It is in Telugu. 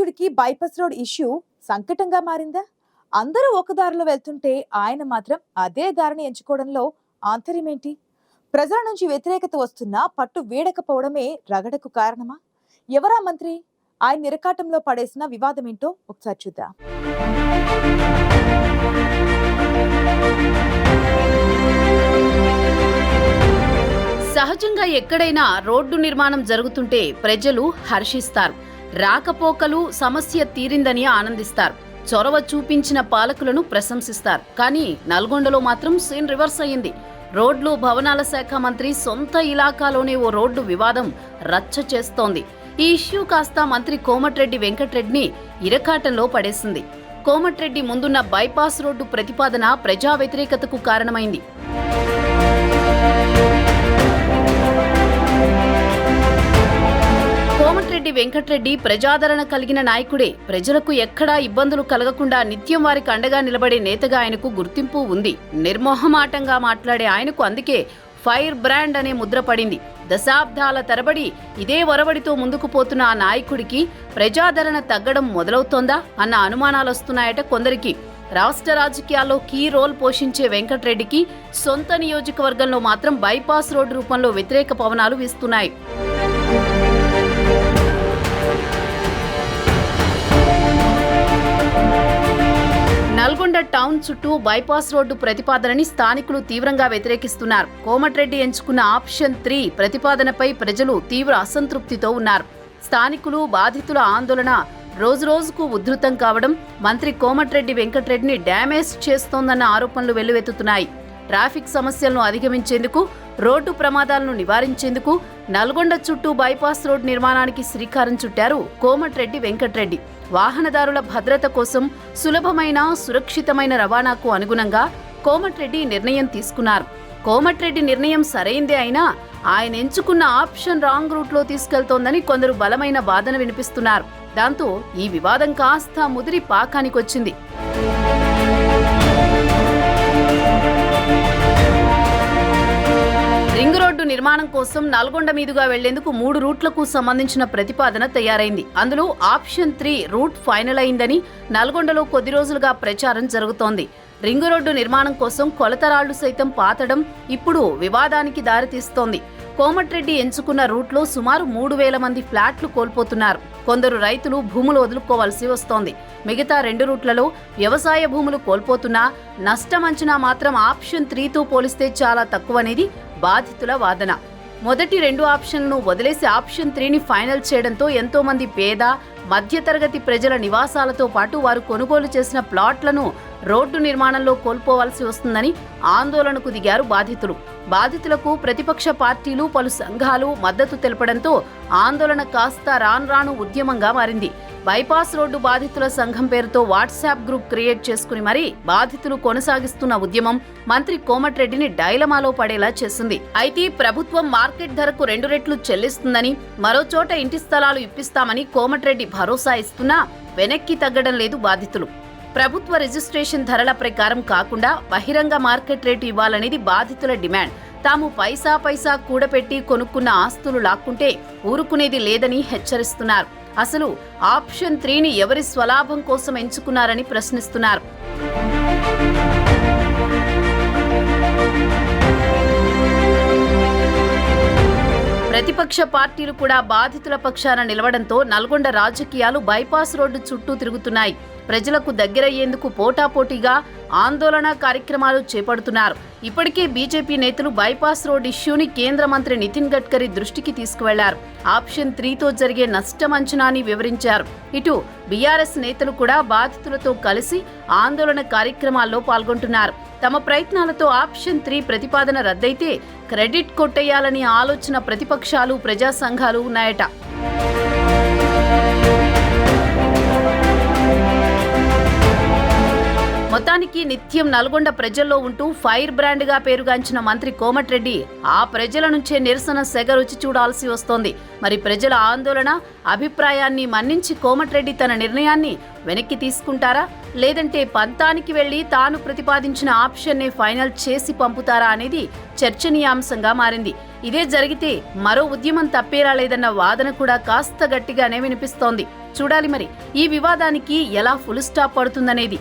ఆ బైపాస్ రోడ్ ఇష్యూ సంకటంగా మారిందా? అందరూ ఒక దారిలో వెళ్తుంటే ఆయన మాత్రం అదే దారిని ఎంచుకోవడంలో ఆంతర్యమేంటి? ప్రజల నుంచి వ్యతిరేకత వస్తున్నా పట్టు వీడకపోవడమే రగడకు కారణమా? ఎవరా మంత్రి? ఆయన నిరకాటంలో పడేసిన వివాదమేంటో ఒకసారి చూద్దాం. సహజంగా ఎక్కడైనా రోడ్డు నిర్మాణం జరుగుతుంటే ప్రజలు హర్షిస్తారు. రాకపోకలు సమస్య తీరిందని ఆనందిస్తారు. చొరవ చూపించిన పాలకులను ప్రశంసిస్తారు. కానీ నల్గొండలో మాత్రం సీన్ రివర్స్ అయింది రోడ్లు భవనాల శాఖ మంత్రి సొంత ఇలాకాలోనే ఓ రోడ్డు వివాదం రచ్చ చేస్తోంది. ఈ ఇష్యూ కాస్త మంత్రి కోమటిరెడ్డి వెంకటరెడ్డిని ఇరకాటంలో పడేసింది. కోమటిరెడ్డి ముందున్న బైపాస్ రోడ్డు ప్రతిపాదన ప్రజా వ్యతిరేకతకు కారణమైంది. కోమటిరెడ్డి వెంకటరెడ్డి ప్రజాదరణ కలిగిన నాయకుడే. ప్రజలకు ఎక్కడా ఇబ్బందులు కలగకుండా నిత్యం వారికి అండగా నిలబడే నేతగా ఆయనకు గుర్తింపు ఉంది. నిర్మోహమాటంగా మాట్లాడే ఆయనకు అందుకే ఫైర్ బ్రాండ్ అనే ముద్ర పడింది. దశాబ్దాల తరబడి ఇదే ఒరవడితో ముందుకు పోతున్న ఆ నాయకుడికి ప్రజాదరణ తగ్గడం మొదలవుతోందా అన్న అనుమానాలు వస్తున్నాయట కొందరికి. రాష్ట్ర రాజకీయాల్లో కీ రోల్ పోషించే వెంకటరెడ్డికి సొంత నియోజకవర్గంలో మాత్రం బైపాస్ రోడ్డు రూపంలో వ్యతిరేక పవనాలు వీస్తున్నాయి. నల్గొండ టౌన్ చుట్టూ బైపాస్ రోడ్డు ప్రతిపాదనని స్థానికులు తీవ్రంగా వ్యతిరేకిస్తున్నారు. కోమటిరెడ్డి ఎంచుకున్న ఆప్షన్ త్రీ ప్రతిపాదనపై ప్రజలు తీవ్ర అసంతృప్తితో ఉన్నారు. స్థానికులు బాధితుల ఆందోళన రోజురోజుకు ఉధృతం కావడం మంత్రి కోమటిరెడ్డి వెంకటరెడ్డిని డ్యామేజ్ చేస్తోందన్న ఆరోపణలు వెల్లువెత్తుతున్నాయి. ట్రాఫిక్ సమస్యలను అధిగమించేందుకు రోడ్డు ప్రమాదాలను నివారించేందుకు నల్గొండ చుట్టూ బైపాస్ రోడ్ నిర్మాణానికి శ్రీకారం చుట్టారు కోమటిరెడ్డి వెంకటరెడ్డి. వాహనదారుల భద్రత కోసం సులభమైన సురక్షితమైన రవాణాకు అనుగుణంగా కోమటిరెడ్డి నిర్ణయం తీసుకున్నారు. కోమటిరెడ్డి నిర్ణయం సరైందే అయినా ఆయన ఎంచుకున్న ఆప్షన్ రాంగ్ రూట్లో తీసుకెళ్తోందని కొందరు బలమైన వాదన వినిపిస్తున్నారు. దాంతో ఈ వివాదం కాస్త ముదిరి పాకానికొచ్చింది. రోడ్డు నిర్మాణం కోసం నల్గొండ మీదుగా వెళ్ళేందుకు మూడు రూట్లకు సంబంధించిన ప్రతిపాదన తయారైంది. అందులో ఆప్షన్ త్రీ రూట్ ఫైనల్ అయిందని నల్గొండలో కొద్ది రోజులుగా ప్రచారం జరుగుతోంది. రింగు రోడ్డు నిర్మాణం కోసం కొలతరాళ్ళు సైతం పాతడం ఇప్పుడు వివాదానికి దారితీస్తోంది. కోమటిరెడ్డి ఎంచుకున్న రూట్లో సుమారు మూడు వేల మంది ఫ్లాట్లు కోల్పోతున్నారు. కొందరు రైతులు భూములు వదులుకోవాల్సి వస్తోంది. మిగతా రెండు రూట్లలో వ్యవసాయ భూములు కోల్పోతున్నా నష్టం అంచనా మాత్రం ఆప్షన్ త్రీతో పోలిస్తే చాలా తక్కువనేది బాధితుల వాదన. మొదటి రెండు ఆప్షన్లను వదిలేసి ఆప్షన్ త్రీని ఫైనల్ చేయడంతో ఎంతోమంది పేద మధ్యతరగతి ప్రజల నివాసాలతో పాటు వారు కొనుగోలు చేసిన ప్లాట్లను రోడ్డు నిర్మాణంలో కోల్పోవాల్సి వస్తుందని ఆందోళనకు దిగారు బాధితులు. బాధితులకు ప్రతిపక్ష పార్టీలు పలు సంఘాలు మద్దతు తెలపడంతో ఆందోళన కాస్త రాను ఉద్యమంగా మారింది. బైపాస్ రోడ్డు బాధితుల సంఘం పేరుతో వాట్సాప్ గ్రూప్ క్రియేట్ చేసుకుని మరీ బాధితులు కొనసాగిస్తున్న ఉద్యమం మంత్రి కోమటిరెడ్డిని డైలమాలో పడేలా చేసింది. అయితే ప్రభుత్వం మార్కెట్ ధరకు రెండు రెట్లు చెల్లిస్తుందని మరో చోట ఇంటి స్థలాలు ఇప్పిస్తామని కోమటిరెడ్డి భరోసా ఇస్తున్నా వెనక్కి తగ్గడం లేదు బాధితులు. ప్రభుత్వ రిజిస్ట్రేషన్ ధరల ప్రకారం కాకుండా బహిరంగ మార్కెట్ రేటు ఇవ్వాలనేది బాధితుల డిమాండ్. తాము పైసా పైసా కూడపెట్టి కొనుక్కున్న ఆస్తులు లాక్కుంటే ఊరుకునేది లేదని హెచ్చరిస్తున్నారు. అసలు ఆప్షన్ త్రీని ఎవరి స్వలాభం కోసం ఎంచుకున్నారని ప్రశ్నిస్తున్నారు. ప్రతిపక్ష పార్టీలు కూడా బాధితుల పక్షాన నిలవడంతో నల్గొండ రాజకీయాలు బైపాస్ రోడ్డు చుట్టూ తిరుగుతున్నాయి. ప్రజలకు దగ్గరయ్యేందుకు పోటాపోటీగా ఆందోళన కార్యక్రమాలు చేపడుతున్నారు. ఇప్పటికే బీజేపీ నేతలు బైపాస్ రోడ్ ఇష్యూని కేంద్ర మంత్రి నితిన్ గడ్కరీ దృష్టికి తీసుకువెళ్ళారు. ఆప్షన్ త్రీతో జరిగే నష్టం అంచనాని వివరించారు. ఇటు బీఆర్ఎస్ నేతలు కూడా బాధితులతో కలిసి ఆందోళన కార్యక్రమాల్లో పాల్గొంటున్నారు. తమ ప్రయత్నాలతో ఆప్షన్ త్రీ ప్రతిపాదన రద్దయితే క్రెడిట్ కొట్టేయాలని ఆలోచన ప్రతిపక్షాలు ప్రజా సంఘాలు ఉన్నాయట. మొత్తానికి నిత్యం నల్గొండ ప్రజల్లో ఉంటూ ఫైర్ బ్రాండ్గా పేరుగాంచిన మంత్రి కోమటిరెడ్డి ఆ ప్రజల నుంచే నిరసన సెగ రుచి చూడాల్సి వస్తోంది. మరి ప్రజల ఆందోళన అభిప్రాయాన్ని మన్నించి కోమటిరెడ్డి తన నిర్ణయాన్ని వెనక్కి తీసుకుంటారా? లేదంటే పంతానికి వెళ్ళి తాను ప్రతిపాదించిన ఆప్షన్నే ఫైనల్ చేసి పంపుతారా అనేది చర్చనీయాంశంగా మారింది. ఇదే జరిగితే మరో ఉద్యమం తప్పేలా లేదన్న వాదన కూడా కాస్త గట్టిగానే వినిపిస్తోంది. చూడాలి మరి ఈ వివాదానికి ఎలా ఫుల్ స్టాప్ పడుతుందనేది.